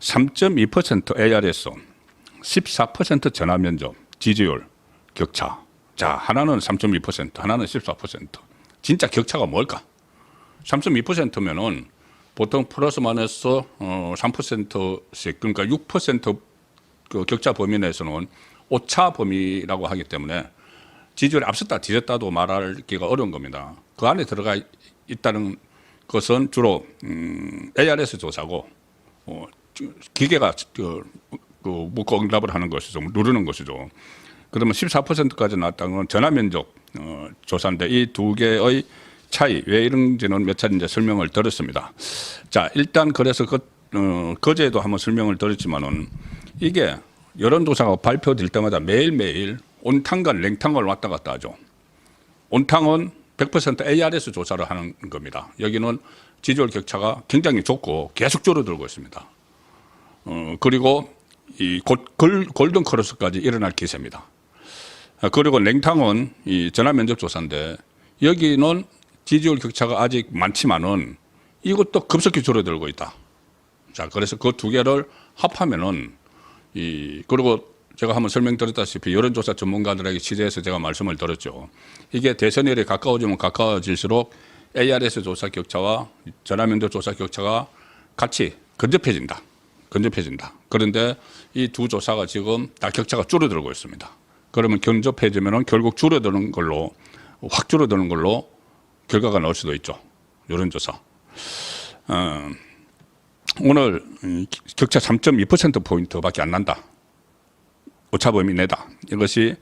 3.2% ARS, 14% 전화 면접, 지지율 격차. 자, 하나는 3.2%, 하나는 14%. 진짜 격차가 뭘까? 3.2%면은 보통 플러스 마이너스 어, 3%씩 그러니까 6%그 격차 범위 내에서는 오차 범위라고 하기 때문에 지지율이 앞섰다 뒤졌다도 말하기가 어려운 겁니다. 그 안에 들어가 있다는 것은 주로 음, ARS 조사고 어, 기계가 그, 그 묻고 응답을 하는 것이죠. 누르는 것이죠. 그러면 14%까지 나왔다는 건 전화 면적 어, 조사인데 이 두 개의 차이 왜 이런지는 몇 차례 이제 설명을 드렸습니다. 자 일단 그래서 그 어, 거제도 한번 설명을 드렸지만은 이게 여론조사가 발표될 때마다 매일매일 온탕과 냉탕을 왔다 갔다 하죠. 온탕은 100% ARS 조사를 하는 겁니다. 여기는 지지율 격차가 굉장히 좁고 계속 줄어들고 있습니다. 어, 그리고 이 골, 골, 골든 크로스까지 일어날 기세입니다. 아, 그리고 냉탕은 이 전화 면접 조사인데 여기는 지지율 격차가 아직 많지만은 이것도 급속히 줄어들고 있다. 자, 그래서 그 두 개를 합하면은 이 그리고 제가 한번 설명드렸다시피 여론조사 전문가들에게 취재해서 제가 말씀을 드렸죠. 이게 대선일에 가까워지면 가까워질수록 ARS 조사 격차와 전화면접 조사 격차가 같이 근접해진다. 근접해진다. 그런데 이 두 조사가 지금 다 격차가 줄어들고 있습니다. 그러면 근접해지면은 결국 줄어드는 걸로 확 줄어드는 걸로 결과가 나올 수도 있죠. 여론조사. 어, 오늘 음, 격차 3.2% 포인트밖에 안 난다. 오차 범위 내다. 이것이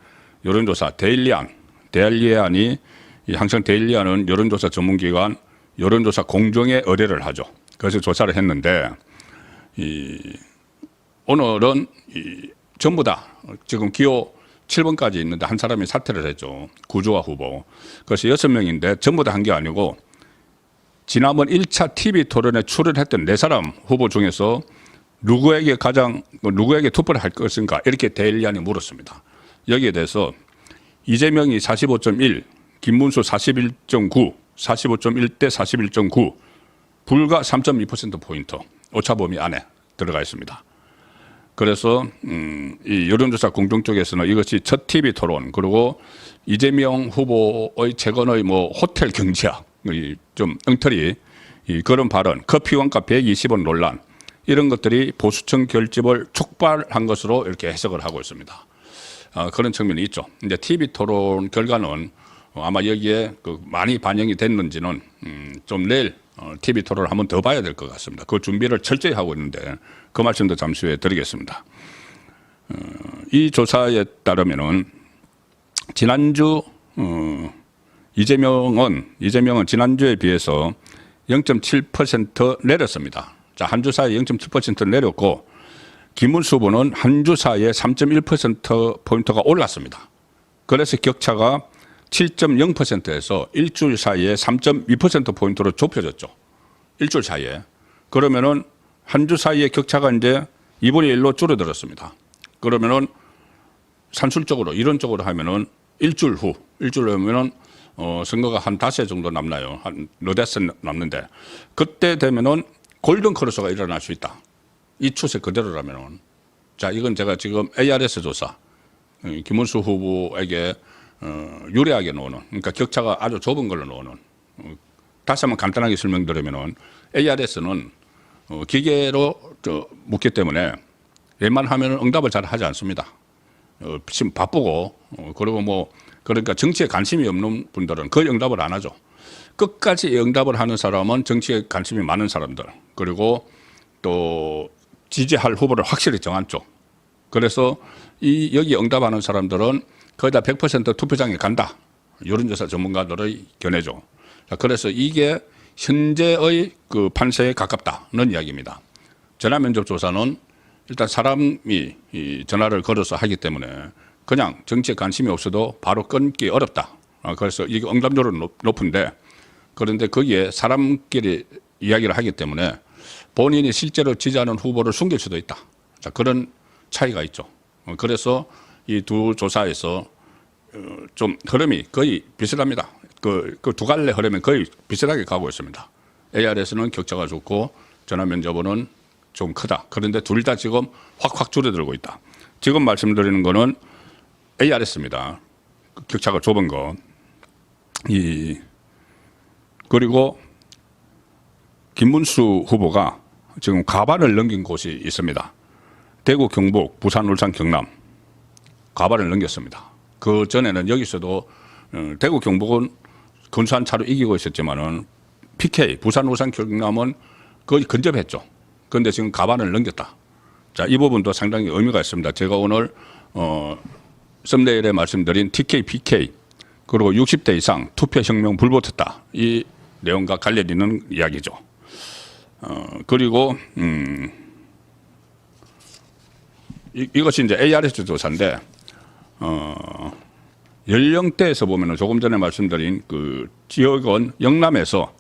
여론조사 데일리안, 데일리안이 이 항상 데일리안은 여론조사 전문기관 여론조사 공정에 의뢰를 하죠. 그래서 조사를 했는데 이 오늘은 이 전부 다 지금 기호 7번까지 있는데 한 사람이 사퇴를 했죠. 구조화 후보. 그래서 여섯 명인데 전부 다 한 게 아니고 지난번 1차 TV 토론에 출연했던 네 사람 후보 중에서 누구에게 가장 뭐 누구에게 투표를 할 것인가 이렇게 데일리안이 물었습니다. 여기에 대해서 이재명이 45.1, 김문수 41.9, 45.1 대 41.9, 불과 3.2% 포인트 오차 범위 안에 들어가 있습니다. 그래서 음, 이 여론조사 공동 쪽에서는 이것이 첫 TV 토론 그리고 이재명 후보의 최근의 뭐 호텔 경제학 이좀 엉터리 이 그런 발언, 커피 원가 120원 논란 이런 것들이 보수층 결집을 촉발한 것으로 이렇게 해석을 하고 있습니다. 어, 그런 측면이 있죠. 이제 TV 토론 결과는 어, 아마 여기에 그 많이 반영이 됐는지는 음, 좀 내일 어, TV 토론을 한번 더 봐야 될 것 같습니다. 그 준비를 철저히 하고 있는데 그 말씀도 잠시 후에 드리겠습니다. 어, 이 조사에 따르면은 지난주 어, 이재명은 이재명은 지난주에 비해서 0.7% 내렸습니다. 자, 한 주 사이에 0.7% 내렸고 김문수 후보는 한 주 사이에 3.1% 포인트가 올랐습니다. 그래서 격차가 7.0%에서 일주일 사이에 3.2% 포인트로 좁혀졌죠. 일주일 사이에. 그러면은 한 주 사이에 격차가 이제 2분의 1로 줄어들었습니다. 그러면은 산술적으로 이론적으로 하면은 일주일 후 일주일 후면은 어 선거가 한 다섯 해 정도 남나요. 한 너댓 해 남는데 그때 되면은 골든 크로스가 일어날 수 있다. 이 추세 그대로라면은 자 이건 제가 지금 ARS 조사 어, 김문수 후보에게 어, 유리하게 놓는 그러니까 격차가 아주 좁은 걸로 놓는 어, 다시 한번 간단하게 설명드리면은 ARS는 어, 기계로 저, 묻기 때문에 웬만하면 응답을 잘 하지 않습니다. 어, 지금 바쁘고 어, 그리고 뭐 그러니까 정치에 관심이 없는 분들은 거의 응답을 안 하죠. 끝까지 응답을 하는 사람은 정치에 관심이 많은 사람들 그리고 또 지지할 후보를 확실히 정한 쪽. 그래서 이 여기 응답하는 사람들은 거의 다 100% 투표장에 간다. 여론조사 전문가들의 견해죠. 자, 그래서 이게 현재의 그 판세에 가깝다는 이야기입니다. 전화 면접 조사는 일단 사람이 이 전화를 걸어서 하기 때문에 그냥 정치에 관심이 없어도 바로 끊기 어렵다. 아, 그래서 이게 응답률은 높, 높은데 그런데 거기에 사람끼리 이야기를 하기 때문에 본인이 실제로 지지하는 후보를 숨길 수도 있다. 자, 그런 차이가 있죠. 어, 그래서 이 두 조사에서 어, 좀 흐름이 거의 비슷합니다. 그, 그 두 갈래 흐름이 거의 비슷하게 가고 있습니다. ARS는 격차가 좋고 전화 면접은 좀 크다. 그런데 둘 다 지금 확확 줄어들고 있다. 지금 말씀드리는 거는 ARS입니다. 격차가 좁은 거. 이 그리고 김문수 후보가 지금 가반을 넘긴 곳이 있습니다. 대구, 경북, 부산, 울산, 경남 가반을 넘겼습니다. 그 전에는 여기서도 어, 대구, 경북은 근소한 차로 이기고 있었지만은 PK, 부산, 울산, 경남은 거의 근접했죠. 그런데 지금 가반을 넘겼다. 자, 이 부분도 상당히 의미가 있습니다. 제가 오늘 어, 썸네일에 말씀드린 TK, PK 그리고 60대 이상 투표 혁명 불붙었다. 이 내용과 관련 있는 이야기죠. 어, 그리고 음, 이, 이것이 이제 ARS 조사인데 어, 연령대에서 보면은 조금 전에 말씀드린 그 지역은 영남에서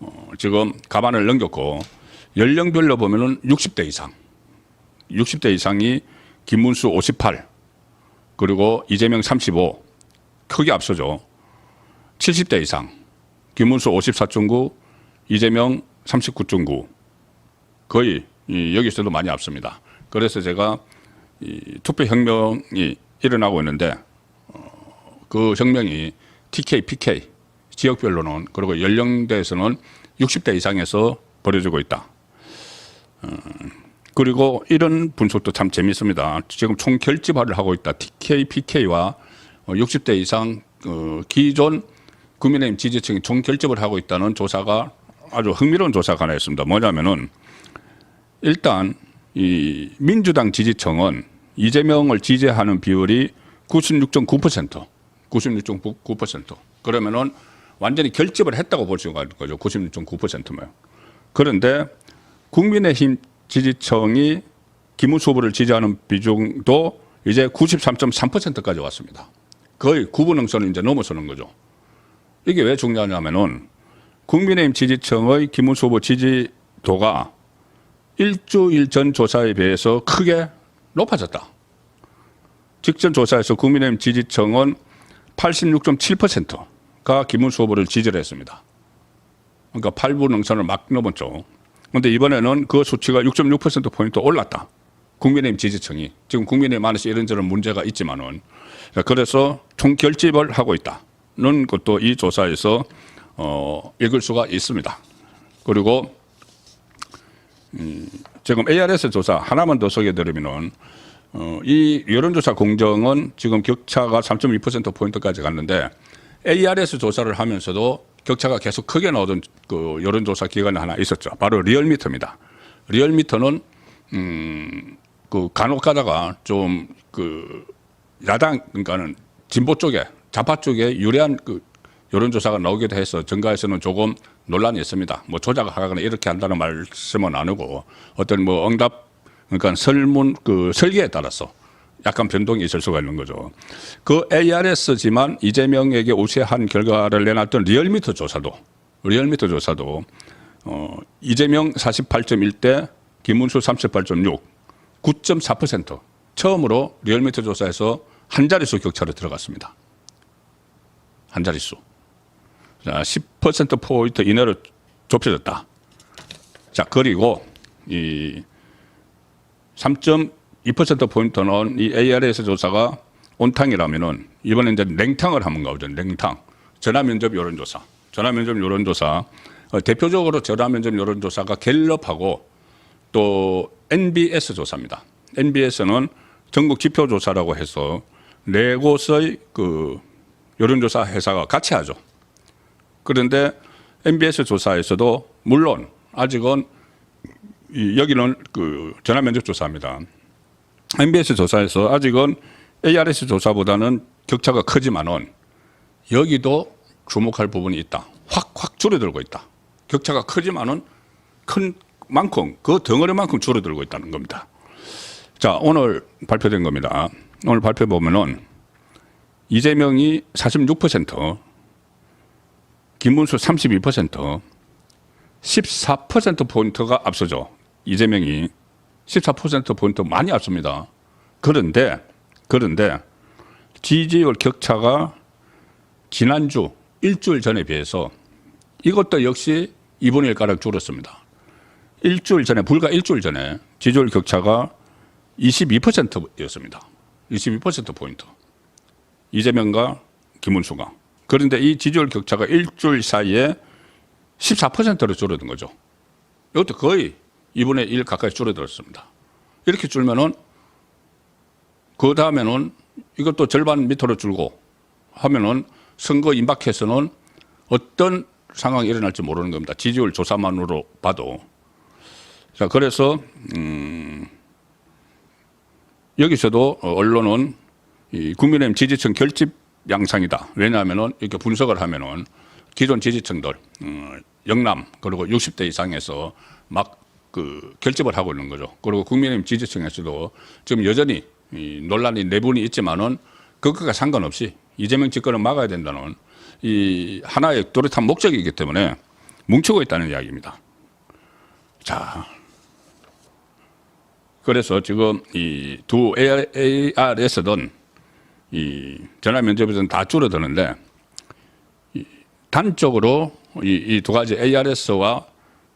어, 지금 가반을 넘겼고 연령별로 보면은 60대 이상, 60대 이상이 김문수 58 그리고 이재명 35 크게 앞서죠. 70대 이상 김문수 54.9 이재명 39.9 거의 이 여기서도 많이 앞섭니다. 그래서 제가 이 투표 혁명이 일어나고 있는데 어, 그 혁명이 TK, PK 지역별로는 그리고 연령대에서는 60대 이상에서 벌어지고 있다. 어, 그리고 이런 분석도 참 재밌습니다. 지금 총 결집화를 하고 있다. TK, PK와 60대 이상 어, 기존 국민의힘 지지층이 총 결집을 하고 있다는 조사가 아주 흥미로운 조사가 하나 있습니다. 뭐냐면은 일단 이 민주당 지지층은 이재명을 지지하는 비율이 96.9%, 96.9% 그러면은 완전히 결집을 했다고 볼 수가 있는 거죠. 96.9%면. 그런데 국민의힘 지지층이 김문수 후보를 지지하는 비중도 이제 93.3%까지 왔습니다. 거의 구분응선을 이제 넘어서는 거죠. 이게 왜 중요하냐면은 국민의힘 지지층의 후보 지지도가 일주일 전 조사에 비해서 크게 높아졌다. 직전 조사에서 국민의힘 지지층은 86.7%가 김문수 후보를 지지를 했습니다. 그러니까 8분 응선을 막 넘었죠. 그런데 이번에는 그 수치가 6.6%포인트 올랐다. 국민의힘 지지층이. 지금 국민의힘 안에서 이런저런 문제가 있지만은. 그래서 총결집을 하고 있다는 것도 이 조사에서 어, 읽을 수가 있습니다. 그리고 음, 지금 ARS 조사 하나만 더 소개해드리면은 어, 이 여론조사 공정은 지금 격차가 3.2% 포인트까지 갔는데 ARS 조사를 하면서도 격차가 계속 크게 나오던 그 여론조사 기관이 하나 있었죠. 바로 리얼미터입니다. 리얼미터는 음, 그 간혹 가다가 좀 그 야당 그러니까는 진보 쪽에 좌파 쪽에 유리한 그 여론조사가 나오기도 해서 정가에서는 조금 논란이 있습니다. 뭐 조작하거나 이렇게 한다는 말씀은 아니고 어떤 뭐 응답 그러니까 설문 그 설계에 따라서 약간 변동이 있을 수가 있는 거죠. 그 ARS지만 이재명에게 우세한 결과를 내놨던 리얼미터 조사도 리얼미터 조사도 어 이재명 48.1 대 김문수 38.6 9.4% 처음으로 리얼미터 조사에서 한 자릿수 격차로 들어갔습니다. 한 자릿수. 자, 10% 포인트 이내로 좁혀졌다. 자, 그리고 이 3.2% 포인트는 이 ARS 조사가 온탕이라면은 이번에 이제 냉탕을 한번 가보죠. 냉탕. 전화 면접 여론 조사. 전화 면접 여론 조사. 어, 대표적으로 전화 면접 여론 조사가 갤럽하고 또 NBS 조사입니다. NBS는 전국 지표 조사라고 해서 네 곳의 그 여론조사 회사가 같이 하죠. 그런데 MBS 조사에서도 물론 아직은 이 여기는 그 전화 면접 조사입니다. MBS 조사에서 아직은 ARS 조사보다는 격차가 크지만은 여기도 주목할 부분이 있다. 확 확 줄어들고 있다. 격차가 크지만은 큰 만큼 그 덩어리만큼 줄어들고 있다는 겁니다. 자 오늘 발표된 겁니다. 오늘 발표 보면은 이재명이 46%, 김문수 32%, 14% 포인트가 앞서죠. 이재명이 14% 포인트 많이 앞섭니다. 그런데 그런데 지지율 격차가 지난주 일주일 전에 비해서 이것도 역시 2분의 1가량 줄었습니다. 일주일 전에 불과 일주일 전에 지지율 격차가 22%였습니다. 22% 포인트. 이재명과 김문수가. 그런데 이 지지율 격차가 일주일 사이에 14%로 줄어든 거죠. 이것도 거의 2분의 1 가까이 줄어들었습니다. 이렇게 줄면은 그 다음에는 이것도 절반 밑으로 줄고 하면은 선거 임박해서는 어떤 상황이 일어날지 모르는 겁니다. 지지율 조사만으로 봐도. 자, 그래서, 음, 여기서도 어, 언론은 이 국민의힘 지지층 결집 양상이다. 왜냐하면은 이렇게 분석을 하면은 기존 지지층들, 음, 영남, 그리고 60대 이상에서 막 그 결집을 하고 있는 거죠. 그리고 국민의힘 지지층에서도 지금 여전히 이 논란이 내분이 있지만은 그것과 상관없이 이재명 집권을 막아야 된다는 이 하나의 뚜렷한 목적이기 때문에 뭉치고 있다는 이야기입니다. 자. 그래서 지금 이 두 ARS든 이 전화 면접에서는 다 줄어드는데 이 단적으로 이 두 가지 ARS와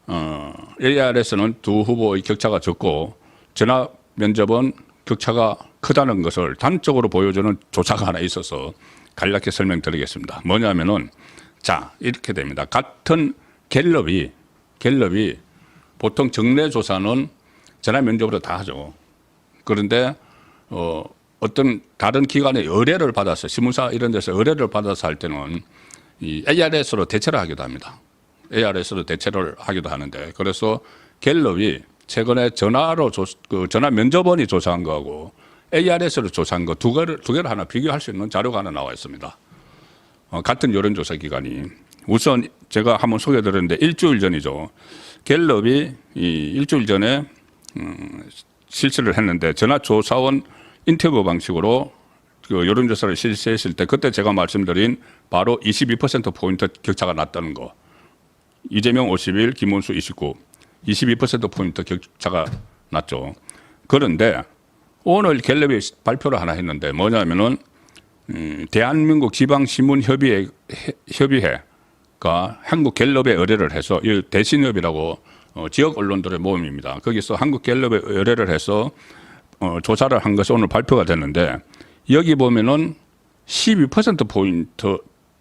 어, ARS는 두 후보의 격차가 적고 전화 면접은 격차가 크다는 것을 단적으로 보여주는 조사가 하나 있어서 간략히 설명드리겠습니다. 뭐냐면은 자 이렇게 됩니다. 같은 갤럽이 갤럽이 보통 정례 조사는 전화 면접으로 다 하죠. 그런데 어, 어떤 다른 기관의 의뢰를 받아서 신문사 이런 데서 의뢰를 받아서 할 때는 이 ARS로 대체를 하기도 합니다. ARS로 대체를 하기도 하는데 그래서 갤럽이 최근에 전화로 조, 그 전화 면접원이 조사한 거하고 ARS로 조사한 거 두 개를 두 개를 하나 비교할 수 있는 자료가 하나 나와 있습니다. 어, 같은 여론조사 기관이 우선 제가 한번 소개드렸는데 일주일 전이죠. 갤럽이 이 일주일 전에 음, 실시를 했는데 전화 조사원 인터뷰 방식으로 그 여론조사를 실시했을 때 그때 제가 말씀드린 바로 22% 포인트 격차가 났다는 거. 이재명 51, 김문수 29, 22% 포인트 격차가 났죠. 그런데 오늘 갤럽이 발표를 하나 했는데 뭐냐면은 음, 대한민국 지방신문협의회 협의회가 한국 갤럽에 의뢰를 해서 이 대신협이라고 어, 지역 언론들의 모임입니다. 거기서 한국 갤럽에 의뢰를 해서 어, 조사를 한 것이 오늘 발표가 됐는데 여기 보면은 12% 포인트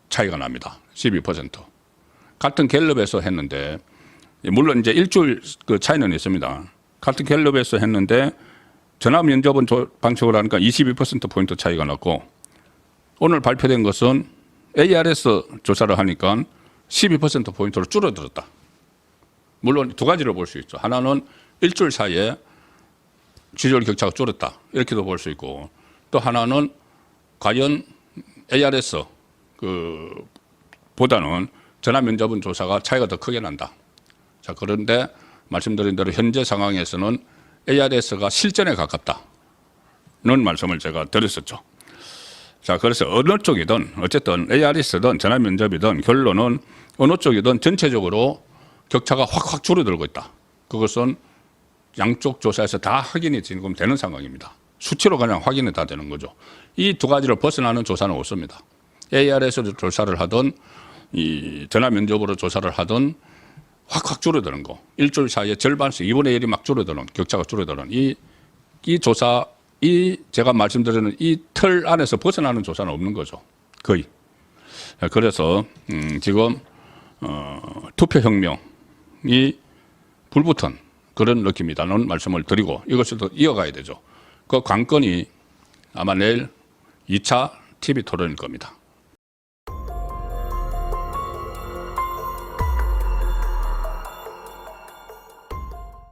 차이가 납니다. 12%. 같은 갤럽에서 했는데 물론 이제 일주일 그 차이는 있습니다. 같은 갤럽에서 했는데 전화 면접은 조- 방식으로 하니까 22% 포인트 차이가 났고 오늘 발표된 것은 ARS 조사를 하니까 12% 포인트로 줄어들었다. 물론 두 가지로 볼수 있죠. 하나는 일주일 사이에 지지율 격차가 줄었다. 이렇게도 볼 수 있고 또 하나는 과연 ARS 그 보다는 전화 면접은 조사가 차이가 더 크게 난다. 자, 그런데 말씀드린 대로 현재 상황에서는 ARS가 실전에 가깝다는 말씀을 제가 드렸었죠. 자, 그래서 어느 쪽이든 어쨌든 ARS든 전화 면접이든 결론은 어느 쪽이든 전체적으로 격차가 확확 줄어들고 있다. 그것은 양쪽 조사에서 다 확인이 지금 되는 상황입니다. 수치로 그냥 확인이 다 되는 거죠. 이 두 가지를 벗어나는 조사는 없습니다. ARS로 조사를 하든 이 전화 면접으로 조사를 하든 확확 줄어드는 거. 일주일 사이에 절반씩 2분의 1이 막 줄어드는 격차가 줄어드는 이, 이 조사 이 제가 말씀드리는 이 틀 안에서 벗어나는 조사는 없는 거죠. 거의. 그래서 음, 지금 어, 투표 혁명이 불붙은 그런 느낌이다는 말씀을 드리고 이것을 더 이어가야 되죠. 그 관건이 아마 내일 2차 TV 토론일 겁니다.